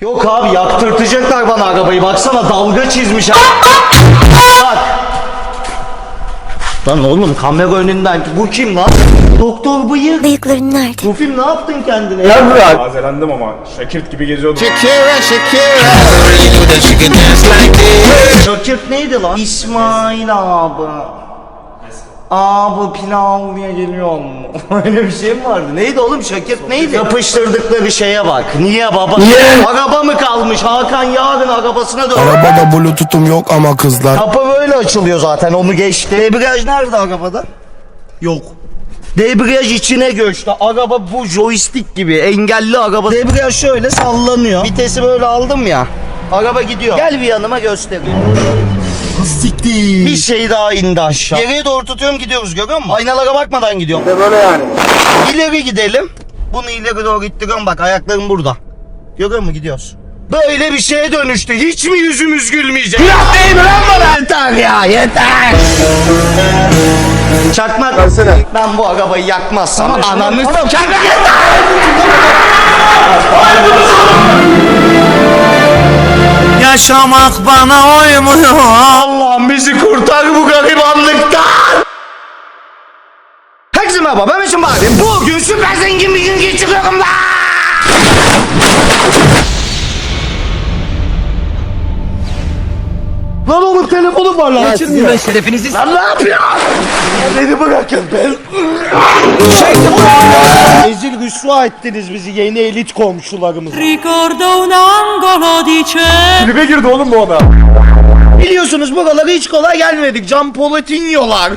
Yok abi yaktırtacaklar bana arabayı. Baksana dalga çizmiş. Bak. Lan oğlum kamera önünden bu kim lan? Doktor bıyık. Bıyıkların nerede? Bu film ne yaptın kendine? Ya bırak. Tazelendim ama Şakirt gibi geziyordum. Şakir neydi lan? İsmail abi. Abi pilav diye geliyor mu? Öyle bir şey mi vardı? Neydi oğlum Şakir neydi? Yapıştırdıkları şeye bak. Niye baba? Niye? Araba mı kalmış? Hakan yarın arabasına dön. Arabada bluetooth'um yok ama kızlar Kapı böyle açılıyor zaten onu geçti. Debriyaj nerede arabada? Yok. Debriyaj içine göçtü. Araba bu joystick gibi engelli araba. Debriyaj şöyle sallanıyor. Vitesi böyle aldım ya. Araba gidiyor. Gel bir yanıma göstereyim. Siktir Bir şey daha indi aşağı. Geriye doğru tutuyorum gidiyoruz görüyor musun? Aynalara bakmadan gidiyorum. Böyle yani İleri gidelim. Bunu ileri doğru ittiriyorum bak ayaklarım burada. Görüyor musun gidiyoruz. Böyle bir şeye dönüştü. Hiç mi yüzümüz gülmeyecek? Günah değil mi lan bana? Yeter ya yeter. Çakmak. Versene. Ben bu arabayı yakmazsam ananı... Çakmak Yaşamak bana uymuyor. Allah'ım bizi kurtar bu garibanlıktan. Herkese merhaba ben Meşin Bari. Bugün süper zengin bir gün geçiriyorum lan. Lan oğlum telefonum var lan. Açılmıyor. şerefinizi Lan ne yapıyorsun? Beni bırakın ben. Ezil rüsva ettiniz bizi yeni elit komşularımız. Ricordo un angolo di cielo Klibe girdi oğlum bu adam. Biliyorsunuz buralara hiç kolay gelmedik. Can Polatinyolar.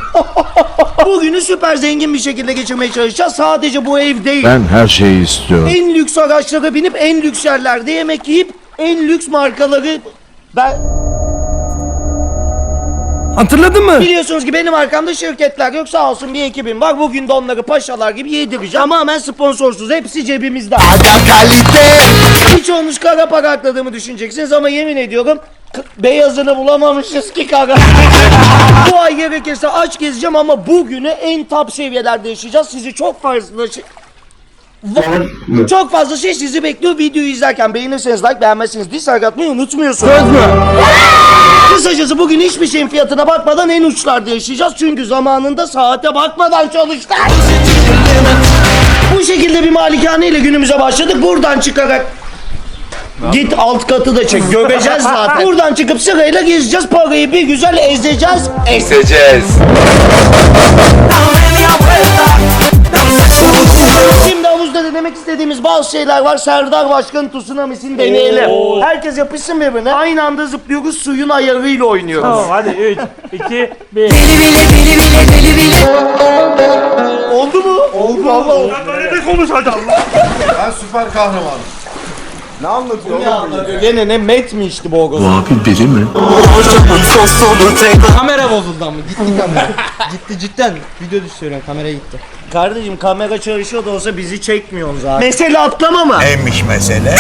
Bugünü süper zengin bir şekilde geçirmeye çalışacağız. Sadece bu ev değil. Ben her şeyi istiyorum En lüks araçlara binip en lüks yerlerde yemek yiyip en lüks markaları... Ben... Hatırladın mı? Biliyorsunuz ki benim arkamda şirketler yok sağ olsun bir ekibim var. Bugün de onları paşalar gibi yedireceğim. Tamamen sponsorsuz hepsi cebimizde. Birçoğunuz kara para akladığımı düşüneceksiniz ama yemin ediyorum beyazını bulamamışız ki kara. Bu ay gerekirse aç gezeceğim ama bugünü en top seviyelerde yaşayacağız. Sizi çok fazla şey... Va- çok fazla şey sizi bekliyor videoyu izlerken. Beğenirseniz like, beğenmezseniz dislike atmayı unutmuyorsunuz. Söz mü? Kısacası bugün hiçbir şeyin fiyatına bakmadan en uçlarda yaşayacağız. Çünkü zamanında saate bakmadan çalıştık. Bu şekilde bir malikane ile günümüze başladık. Buradan çıkarak Git alt katı da çek. Göbeceğiz zaten. Buradan çıkıp sırayla gezeceğiz. Parayı bir güzel ezeceğiz. Ezeceğiz Şimdi havuzda denemek istediğimiz bazı şeyler var. Serdar Başkan tsunamisini deneyelim. Herkes yapışsın birbirine. Aynı anda zıplıyoruz. Suyun ayarıyla oynuyoruz. Tamam hadi 3, 2, 1. Oldu mu? Oldu valla oldu. Böyle de konuş hadi Allah. Ben süper kahramanım Ne anlatıyor oğlum? Gene ne met mi içti bu ogoz? Abi biri mi? Kamera bozuldu ama gitti kamera. gitti cidden. Video düşürüyorum kameraya gitti. Kardeşim kamera çalışıyor da olsa bizi çekmiyorsun zaten. Mesele atlama mı? Neymiş mesele?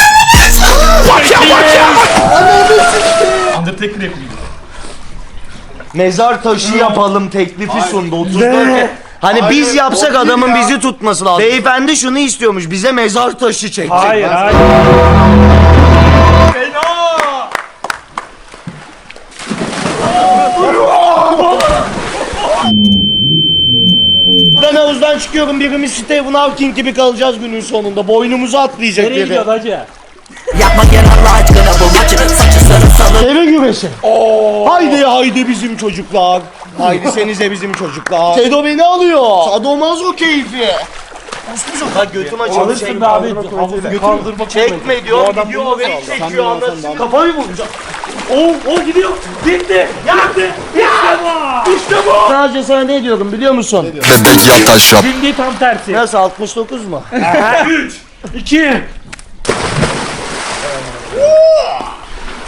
Undertaker yapayım. Mezar taşı yapalım teklifi sundu 34. Hani biz yapsak adamın bizi tutması lazım. Beyefendi şunu istiyormuş bize mezar taşı çekecek. Hayır hayır. Ben havuzdan çıkıyorum birimiz Stephen Hawking gibi kalacağız günün sonunda. Boynumuzu atlayacak Nereye biri. gidiyorsun hacı? Yapma gel Allah aşkına bu maçı saçı sarı salı. Eve güreşi. Haydi haydi bizim çocuklar. Haydi senize bizim çocuklar. Sedo beni alıyor. Sadomazo keyfi. Ha götüm açıldı. Alırsın be abi. Havuzu kaldırmak Çekme diyor, gidiyor ve çekiyor anlasın. Kafayı vuracağım. O, o gidiyor. Gitti. Gitti. İşte bu. İşte bu. Sadece sana ne diyorum biliyor musun? Bebek yat aşağı Şimdi tam tersi. Nasıl 69 mu? 3, 2.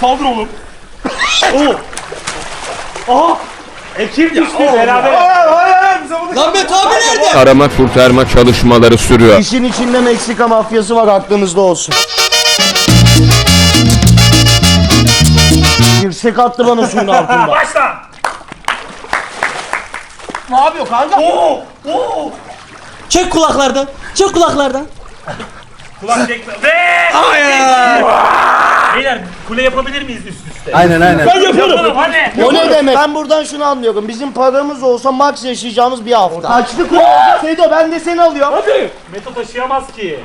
Saldır oğlum. Oo. Aha. Ekip düştü beraber. Lan Beto abi nerede? Arama kurtarma çalışmaları sürüyor. İşin içinde Meksika mafyası var aklınızda olsun. Dirsek attı bana suyun altında. Başla. ne yapıyor kanka? Oo. Oo. Çek kulaklardan. Çek kulaklardan. Kulak çekme. Ve. Hayır. Kule yapabilir miyiz üst üste? Aynen aynen. Ben yaparım. Hadi. O ne demek? Ben buradan şunu anlıyorum. Bizim paramız olsa max yaşayacağımız bir hafta. Kaçlı kule? Sedo ben de seni alıyorum. Hadi. Meto taşıyamaz ki.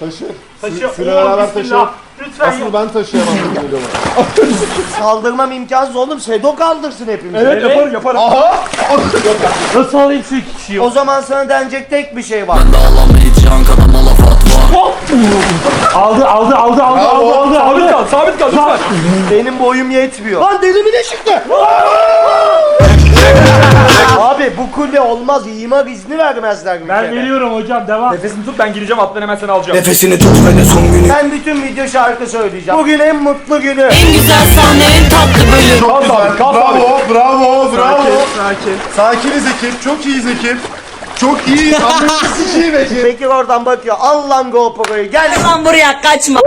Taşı. Taşıyor. Süre Oo, beraber bismillah. taşıyalım. Lütfen Asıl ben taşıyamam. geliyor bana. Kaldırmam imkansız oğlum. Sedo kaldırsın hepimizi. Evet, yaparım yaparım. Aha! Nasıl alayım şu iki kişiyi? O zaman sana denecek tek bir şey var. Aldı aldı aldı aldı aldı aldı aldı. Sabit kal sabit kal lütfen. Benim boyum yetmiyor. Lan deli mi de çıktı? Abi bu kule olmaz. İmar izni vermezler bir Ben kere. veriyorum hocam devam. Nefesini tut ben gireceğim atlan hemen seni alacağım. Nefesini tut ve de son günü Ben bütün video şarkı söyleyeceğim. Bugün en mutlu günü. En güzel sahne en tatlı bölüm Çok güzel. kal Bravo, bravo, bravo. Sakin. Sakiniz ekip. Çok iyiyiz ekip. Çok iyiyiz. Anlayışsız iyi ekip. Bekir oradan bakıyor. Al lan GoPro'yu gel. Lan buraya kaçma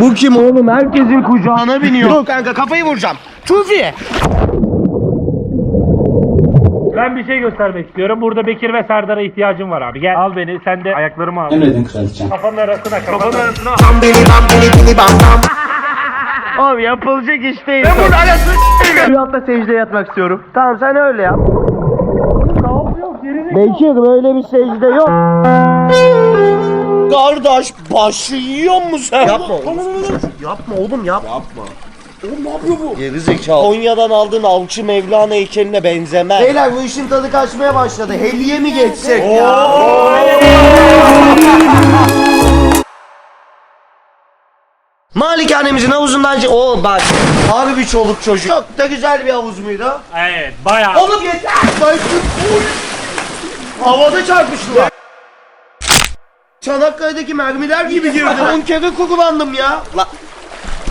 Bu kim oğlum? Herkesin kucağına biniyor. Dur kanka kafayı vuracağım. Tufi. Ben bir şey göstermek istiyorum. Burada Bekir ve Serdar'a ihtiyacım var abi. Gel al beni. Sen de ayaklarımı al. Emredin kraliçem. Kafanın arasına kafanın arasına. Abi yapılacak iş değil. Ben burada arasını Şu hafta secdeye yatmak istiyorum. Tamam sen öyle yap. Bekir böyle bir secde yok. Kardeş başı yiyor musun sen? Yapma oğlum. Yapma oğlum yap. Yapma. Oğlum ne yapıyor bu? Geri zekalı. Konya'dan aldığın alçı Mevlana heykeline benzemez. Beyler bu işin tadı kaçmaya başladı. Heliye mi geçsek ya? Malikanemizin havuzundan... Oo bak. Harbi çoluk çocuk. Çok da güzel bir havuz muydu? Evet bayağı. Oğlum yeter. Havada çarpıştılar. Çanakkale'deki mermiler gibi girdi. 10 kere kullandım ya. La.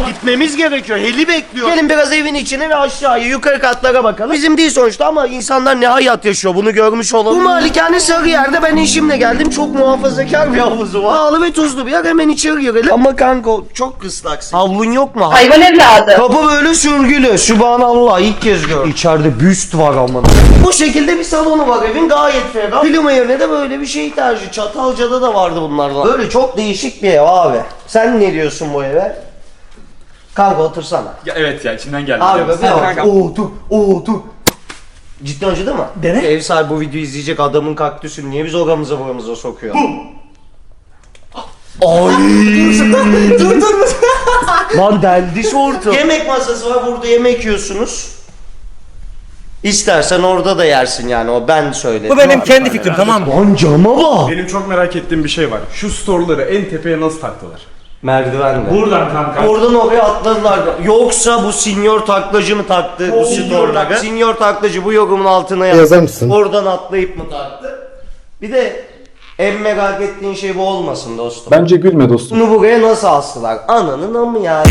Gitmemiz gerekiyor. Heli bekliyor. Gelin biraz evin içine ve aşağıya yukarı katlara bakalım. Bizim değil sonuçta ama insanlar ne hayat yaşıyor bunu görmüş olalım. Bu malikane Sarıyer'de ben eşimle geldim. Çok muhafazakar bir havuzu var. Pahalı ve tuzlu bir yer. Hemen içeri girelim. Ama kanka çok kıslaksın. Havlun yok mu? Hayvan evladı Kapı böyle sürgülü. Sübhanallah ilk kez gördüm. İçeride büst var aman. Bu şekilde bir salonu var evin gayet ferah. Klima yerine de böyle bir şey tercih. Çatalca'da da vardı bunlardan. Böyle çok değişik bir ev abi. Sen ne diyorsun bu eve? Kanka otursana. Ya, evet ya içimden geldi. Abi be bak. dur. Oo dur. Cidden acıdı mı? Dene. Ev sahibi bu videoyu izleyecek adamın kaktüsünü niye biz oramıza buramıza sokuyor? Ay. dur dur. Lan deldi şortu. Yemek masası var burada yemek yiyorsunuz. İstersen orada da yersin yani o ben söyledim. Bu benim kendi fikrim tamam mı? Lan cama bak. Benim çok merak ettiğim bir şey var. Şu storeları en tepeye nasıl taktılar? Merdivenle. Buradan kanka. Oradan oraya atladılar. Yoksa bu sinyor taklacı mı taktı bu storeları? Sinyor taklacı bu yorumun altına yaz. Yazar mısın? Oradan atlayıp mı taktı? Bir de en merak ettiğin şey bu olmasın dostum. Bence gülme dostum. Bunu buraya nasıl astılar? Ananın amı yani.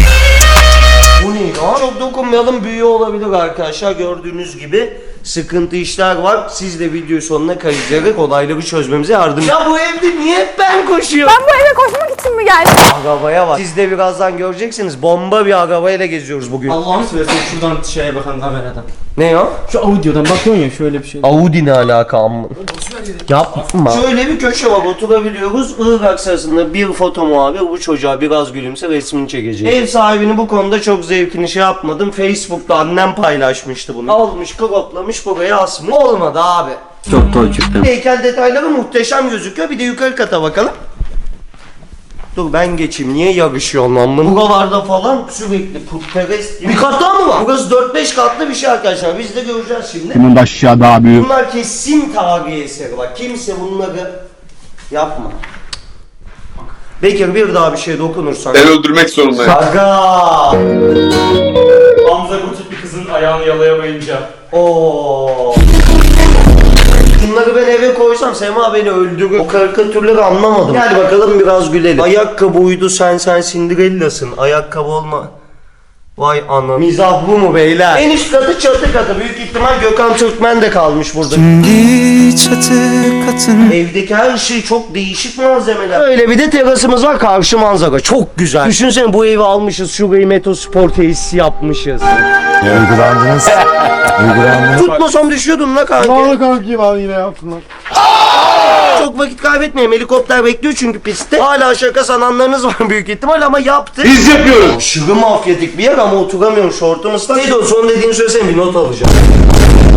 Bu neydi o? Çok dokunmayalım büyü olabilir arkadaşlar gördüğünüz gibi sıkıntı işler var. Siz de video sonuna kayıtlayarak olayları çözmemize yardım Ya bu evde niye hep ben koşuyorum? Bu eve koşmak için mi geldin? Arabaya bak. Siz de birazdan göreceksiniz. Bomba bir arabayla geziyoruz bugün. Allah'ını seversen şuradan şeye bakan kameradan. Ne o? Şu audiodan bakıyorsun ya şöyle bir şey. Audi ne alaka amma? Yapma. Şöyle bir köşe var oturabiliyoruz. Irak sırasında bir foto muhabir bu çocuğa biraz gülümse resmini çekecek. Ev sahibini bu konuda çok zevkini şey yapmadım. Facebook'ta annem paylaşmıştı bunu. Almış, kroplamış buraya asmış. Olmadı abi. Çok takiptim. Heykel detayları muhteşem gözüküyor. Bir de yukarı kata bakalım. Dur ben geçeyim. Niye yarışıyorsun lan bunu? Buralarda falan sürekli putperest gibi. Bir kat daha mı var? Burası 4-5 katlı bir şey arkadaşlar. Biz de göreceğiz şimdi. Bunun da aşağı daha büyük. Bunlar kesin tarihi eseri bak. Kimse bunları yapma. Bekir bir daha bir şey dokunursan. Ben öldürmek zorundayım. Aga. Hamza Kurtut bir kızın ayağını yalayamayınca. Oo. Bunları ben eve koysam Sema beni öldürür. O karikatürleri anlamadım. Gel bakalım biraz gülelim. Ayakkabı uydu sen sen Cinderella'sın. Ayakkabı olma. Vay ana. Mizah bu mu beyler? En üst katı çatı katı. Büyük ihtimal Gökhan Türkmen de kalmış burada. çatı katın Evdeki her şey çok değişik malzemeler. Öyle bir de terasımız var karşı manzara. Çok güzel. Düşünsene bu evi almışız. Şurayı Meto Spor tesisi yapmışız. Uygulandınız. Uygulandınız. Tutmasam düşüyordun la kanka. Bana kalkayım abi yine yaptın lan. Çok vakit kaybetmeyelim. Helikopter bekliyor çünkü pistte. Hala şaka sananlarınız var büyük ihtimal ama yaptı. Biz yapıyoruz. Aşırı mafyatik bir yer ama oturamıyorum şortum ıslak. Neydi o son dediğini söylesene bir not alacağım.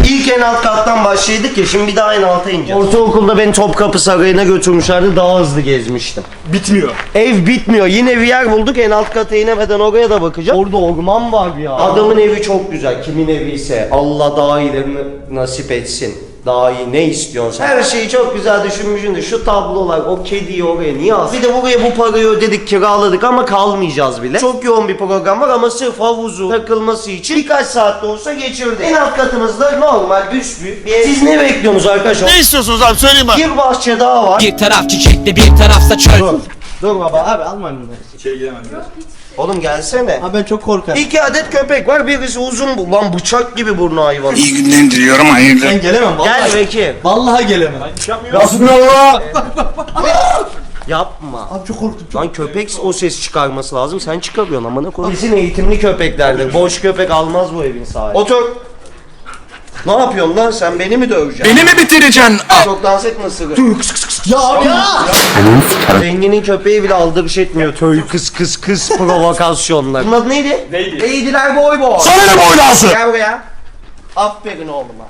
İlk en alt kattan başladık ya şimdi bir daha en alta ineceğiz. Ortaokulda beni Topkapı Sarayı'na götürmüşlerdi daha hızlı gezmiştim. Bitmiyor. Ev bitmiyor. Yine bir yer bulduk. En alt kata inemeden oraya da bakacağım. Orada orman var ya. Adamın evi çok güzel. Kimin evi ise Allah daha iyilerini nasip etsin. Daha iyi ne istiyorsun sen? Her şeyi çok güzel düşünmüşsün de şu tablolar o kediyi oraya niye al? Bir de buraya bu parayı ödedik kiraladık ama kalmayacağız bile. Çok yoğun bir program var ama sırf havuzu takılması için birkaç saat de olsa geçirdik. En alt katımızda normal büsbük bir ev. Siz ne bekliyorsunuz arkadaşlar? Ne istiyorsunuz abi söyleyin bana. Bir bahçe daha var. Bir taraf çiçekli bir tarafsa çöl Dur. Dur baba. Abi almayın bunu. Oğlum gelsene. Abi ben çok korkarım. İki adet köpek var. Birisi uzun bu. Lan bıçak gibi burnu hayvan. İyi günler diliyorum hayırlı. Ben gelemem vallahi. Gel Bekir. Vallahi gelemem. Hasbunallah. Yapma. Abi çok korktum. Lan köpek o ses çıkarması lazım. Sen çıkarıyorsun amına koyayım. Kesin eğitimli köpeklerdir. Boş köpek almaz bu evin sahibi. Otur. Ne yapıyorsun lan sen beni mi döveceksin? Beni mi bitireceksin? Çok dans etme ısırı. Ya abi ya. Zenginin köpeği bile aldırış etmiyor. Töy kıs kıs kıs provokasyonlar. Bunun adı neydi? Neydi? Neydiler boy boy. Sana ne boylası? Gel buraya. Aferin oğluma.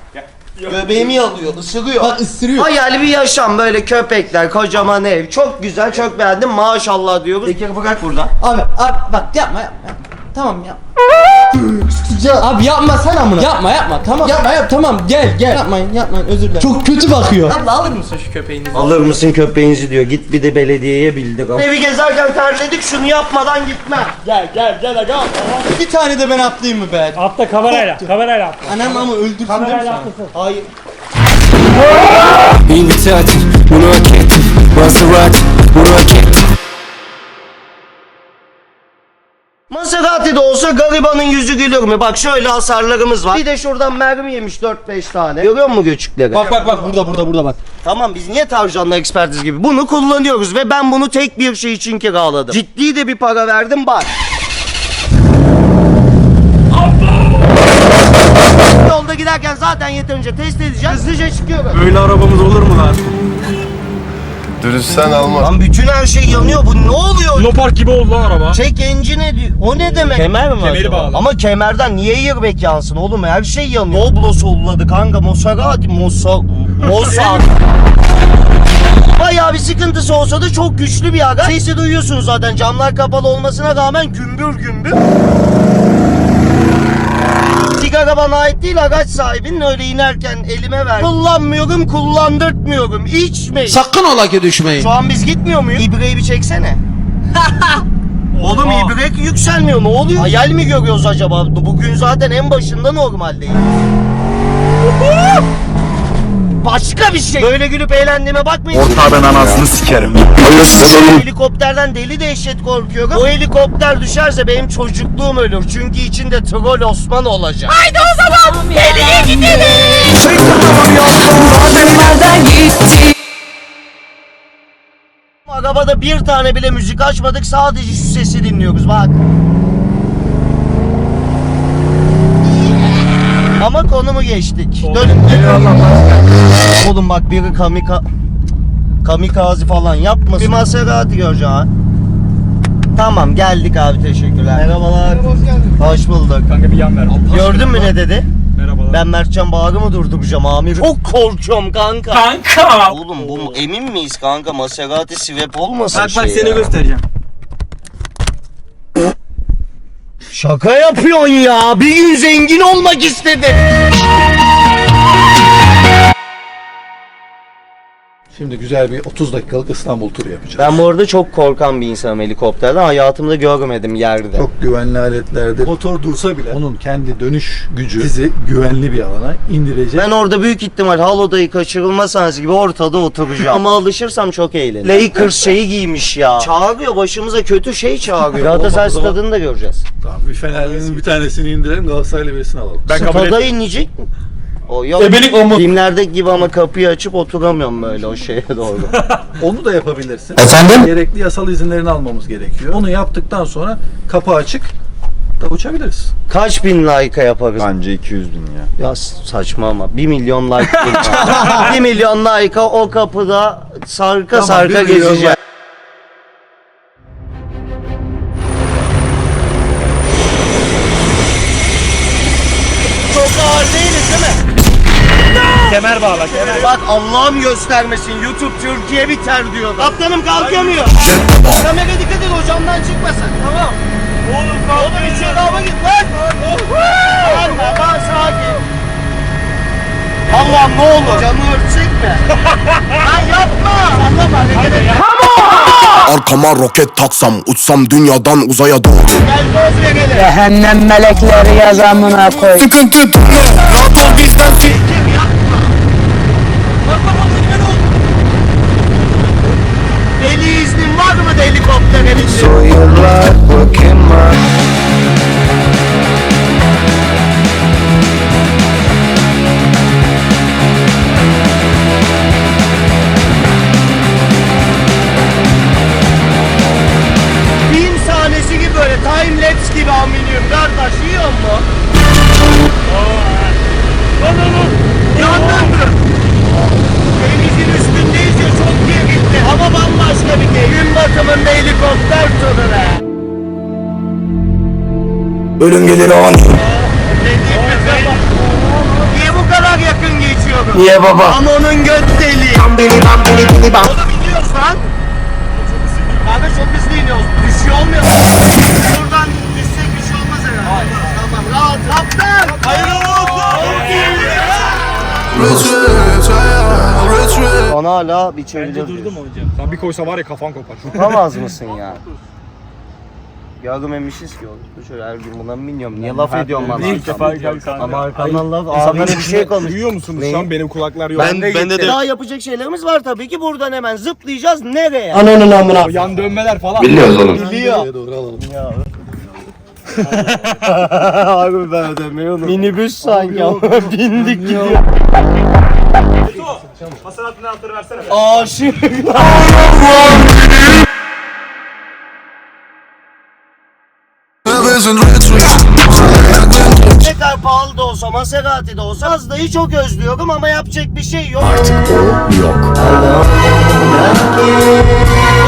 Göbeğimi yalıyor, ısırıyor. Bak ısırıyor. Hayal bir yaşam böyle köpekler, kocaman ev. Çok güzel, çok beğendim. Maşallah diyoruz. Bekir bırak burada. Abi abi bak yapma yapma. yapma. Tamam ya. Ya abi yapma sen amına. Yapma yapma tamam. Yapma yap tamam gel gel. Yapmayın yapmayın özür dilerim. Çok kötü bakıyor. Abla alır mısın şu köpeğini? Alır mısın köpeğinizi diyor. Git bir de belediyeye bildir. Evi gezerken terledik şunu yapmadan gitmem. Gel gel gel gel. Bir tane de ben atlayayım mı be? Atla kamerayla. Kamerayla atla. Anam ama öldürsün Kamerayla atlasın. Hayır. İyi bir tatil bunu hak ettim Maserati bunu hak Maserati de olsa garibanın yüzü gülür mü? Bak şöyle hasarlarımız var. Bir de şuradan mermi yemiş 4-5 tane. Görüyor musun göçükleri? Bak bak bak burada burada burada bak. Tamam biz niye tavşanla ekspertiz gibi? Bunu kullanıyoruz ve ben bunu tek bir şey için kiraladım. Ciddi de bir para verdim bak. Yolda giderken zaten yeterince test edeceğiz. Hızlıca çıkıyoruz. Böyle arabamız olur mu lan? Dürüstten alma. Lan bütün her şey yanıyor. Bu ne oluyor? Lopark gibi oldu lan araba. Çek engine diyor. O ne demek? Kemer mi Kemeri acaba? bağlı. Ama kemerden niye airbag yansın oğlum? Her şey yanıyor. Doblo solladı kanka. Maserati. Mosa... Mossad. Bayağı bir sıkıntısı olsa da çok güçlü bir aga. Sesi duyuyorsunuz zaten. Camlar kapalı olmasına rağmen gümbür gümbür. Sigara bana ait değil araç sahibinin öyle inerken elime ver. Kullanmıyorum kullandırtmıyorum. İçmeyin. Sakın ola ki düşmeyin Şu an biz gitmiyor muyuz? İbreyi bir çeksene. Oğlum ibrek yükselmiyor. Ne oluyor? Hayal mi görüyoruz acaba? Bugün zaten en başında normaldeyiz. Başka bir şey. Böyle gülüp eğlendiğime bakmayın. Ortağın anasını sikerim. Helikopterden deli dehşet korkuyorum. O helikopter düşerse benim çocukluğum ölür. Çünkü içinde troll Osman olacak. Haydi o zaman deliye gidelim. Arabada bir tane bile müzik açmadık. Sadece şu sesi dinliyoruz bak. Ama konumu geçtik. Dönün. Oğlum bak biri kamika... Kamikaze falan yapmasın. Bir Maserati göreceğim ha. Tamam geldik abi teşekkürler. Merhabalar. Hoş geldin. Hoş bulduk. Kanka bir yan ver. Gördün mü ne dedi? Merhabalar. Ben Mertcan Bağrı mı durduracağım amir? Çok korkuyorum kanka. Kanka. Oğlum bu emin miyiz kanka Maserati Swap olmasın Bak bak şey seni ya. göstereceğim. Şaka yapıyorsun ya. Bir gün zengin olmak istedim. Şimdi güzel bir 30 dakikalık İstanbul turu yapacağız. Ben bu arada çok korkan bir insanım helikopterden. Hayatımda görmedim yerde. Çok güvenli aletlerde motor dursa bile onun kendi dönüş gücü sizi güvenli bir alana indirecek. Ben orada büyük ihtimal halodayı kaçırılma sahnesi gibi ortada oturacağım. Ama alışırsam çok eğlenirim. Lakers şeyi giymiş ya. Çağırıyor başımıza kötü şey çağırıyor. Galatasaray Olmaz o zaman. stadını da göreceğiz. Tamam bir Fenerli'nin bir tanesini indirelim Galatasaray'la birisini alalım. Ben kabul Stada et. inecek mi? O yok. Ebelik o mu? Filmlerdeki gibi ama kapıyı açıp oturamıyorum böyle o şeye doğru. Onu da yapabilirsin. Efendim? Gerekli yasal izinlerini almamız gerekiyor. Onu yaptıktan sonra kapı açık. da uçabiliriz. Kaç bin like yaparız? Bence 200 bin ya. Ya saçma ama 1 milyon like değil. 1 milyon like'a o kapıda sarka Tamam, sarka bir milyon. Kemer bağla kemer. Bak Allah'ım göstermesin YouTube Türkiye biter diyor. Kaptanım kalkamıyor. Kamera dikkat et hocamdan çıkmasın. Tamam. Oğlum kalk. Oğlum içeri hava git lan. Anne ben sakin. Allah'ım ne olur. Camı örtsek mi? Lan yapma. Sallama hareket et. Arkama roket taksam uçsam dünyadan uzaya doğru. Gel verelim. Cehennem melekleri yazamına koy. Sıkıntı durma. Rahat ol bizden Ölüm gelir o an. Dediğim gibi. Niye bu kadar yakın geçiyorum? Niye baba? Ama onun göt deliği. Tam beni tam beni beni bak. Oğlum iniyoruz lan. Kanka çok hızlı iniyoruz. Düşüyor olmuyor mu? Buradan düşsek bir şey olmaz herhalde. Tamam rahat. Kaptan. Hayırlı olsun. Bana hala bir çeviriyor. Durdum hocam. Sen bir koysa var ya kafan kopar. Tutamaz mısın ya? Görmemişiz ki oğlum. Bu Şöyle her gün buna biniyorum? Niye laf ediyorsun bana? İlk defa geldi kanka. Ama arkamdan laf. Bir şey konuş. Duyuyor musunuz Neyi? şu an benim kulaklar yok. Ben, de, Daha yapacak şeylerimiz var tabii ki. Buradan hemen zıplayacağız. Nereye? Ananın amına. Yan dönmeler falan. Biliyor. Buraya doğru alalım. Abi ben ödemiyorum. Minibüs sanki ama bindik gidiyor. Masanın altını versene. Aşık. Pahalı da olsa, Maserati de olsa Mazda'yı çok özlüyorum ama yapacak bir şey yok. Artık o yok.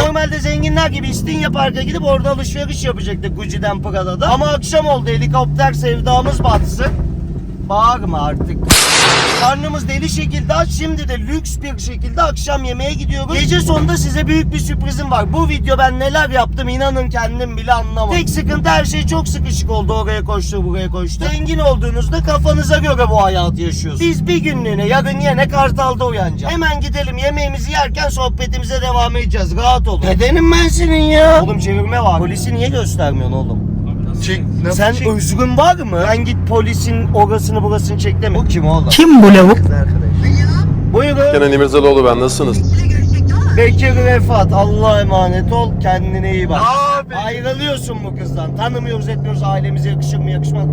Normalde zenginler gibi İstinye Park'a gidip orada alışveriş yapacaktık Gucci'den Prada'da. Ama akşam oldu helikopter sevdamız batsın. Bağırma artık. Karnımız deli şekilde aç. Şimdi de lüks bir şekilde akşam yemeğe gidiyoruz. Gece sonunda size büyük bir sürprizim var. Bu video ben neler yaptım inanın kendim bile anlamadım. Tek sıkıntı her şey çok sıkışık oldu. Oraya koştu buraya koştu. Zengin olduğunuzda kafanıza göre bu hayatı yaşıyorsunuz. Biz bir günlüğüne yarın yine Kartal'da uyanacağız. Hemen gidelim yemeğimizi yerken sohbetimize devam edeceğiz. Rahat olun. Nedenim ben senin ya? Oğlum çevirme var. Polisi niye göstermiyorsun oğlum? Çek. Nasıl Sen çek? özgün var mı? Ben git polisin orasını burasını çek deme. Bu kim oğlum? Kim bu lavuk? Buyurun. Kenan İmirzalıoğlu ben nasılsınız? Bekir Refat Allah'a emanet ol kendine iyi bak. Ayrılıyorsun bu kızdan. Tanımıyoruz etmiyoruz ailemize yakışır mı yakışmaz mı?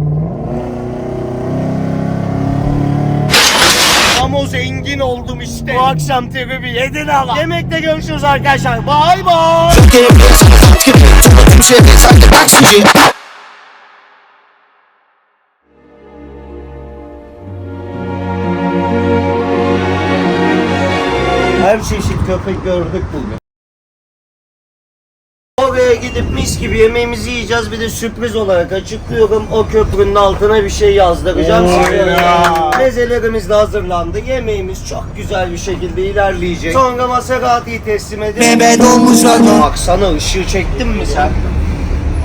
Ama o zengin oldum işte. Bu akşam tribi yedin ala. Yemekte görüşürüz arkadaşlar. Bay bay. Köpek gördük bugün. Oraya gidip mis gibi yemeğimizi yiyeceğiz. Bir de sürpriz olarak açıklıyorum. O köprünün altına bir şey yazdıracağım size. Mezelerimiz de hazırlandı. Yemeğimiz çok güzel bir şekilde ilerleyecek. Sonra Maserati'yi teslim edeceğiz. Mehmet olmuşlar. Baksana ışığı çektin mi sen?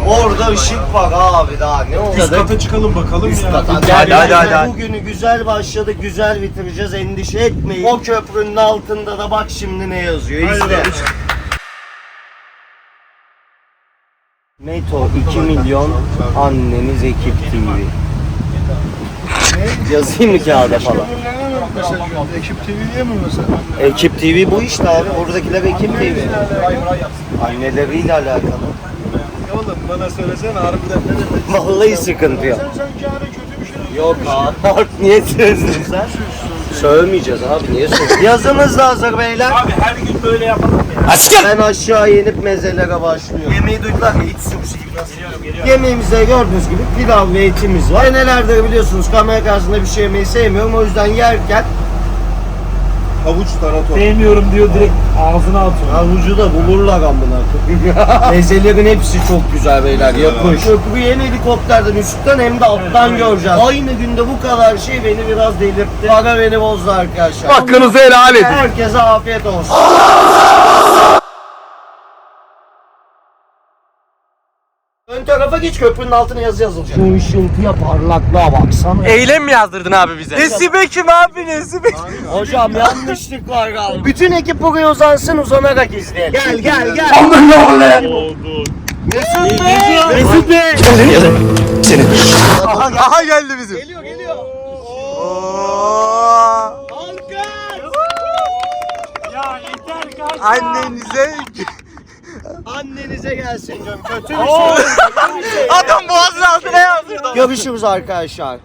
Orada ışık var abi daha ne oldu? Üst kata çıkalım bakalım ya. Hadi hadi hadi. Bugünü güzel başladık, güzel bitireceğiz. Endişe etmeyin. O köprünün altında da bak şimdi ne yazıyor. İzle. Meto 2 milyon anneniz ekip TV. Yazayım mı kağıda falan? Mesela ekip TV diye mi mesela? Ekip TV bu işte abi. Buradakiler Ekip TV. Anneleriyle alakalı. Bana söylesene harbiden ne demek? Vallahi sıkıntı yok. Sen sanki hani kötü bir şey Yok abi. Niye sözlün sen? Sövmeyeceğiz abi niye sövüyorsun? Yazımız da hazır beyler. Abi her gün böyle yapalım ya. Ben aşağı inip mezelere başlıyorum. Yemeği duydular mı? Hiç sushi gibi nasıl? Yemeğimizde gördüğünüz gibi pilav ve etimiz var. Senelerdir biliyorsunuz kamera karşısında bir şey yemeyi sevmiyorum. O yüzden yerken Havuç tarator. Sevmiyorum diyor direkt ağzına atıyor. Havucu da bulurlar amına koyayım. Mezelerin hepsi çok güzel beyler yapış. Köprüyü hem helikopterden üstten hem de alttan göreceğiz. Aynı günde bu kadar şey beni biraz delirtti. Para beni bozdu arkadaşlar. Hakkınızı helal edin. Herkese afiyet olsun. Ön tarafa geç köprünün altına yazı yazılacak. Şu ışıltıya parlaklığa baksana. Eylem mi yazdırdın abi bize? Nesibe kim abi Nesibe? Hocam yanlışlık var galiba. Bütün ekip buraya uzansın uzanarak izleyelim. Gel gel gel. Mesut Bey. Mesut Bey. Aha, aha geldi bizim. Geliyor geliyor. Ya yeter kanka. Annenize Annenize gelsin canım. Kötü bir şey. adam boğazın altına yazdırdı. Görüşürüz arkadaşlar.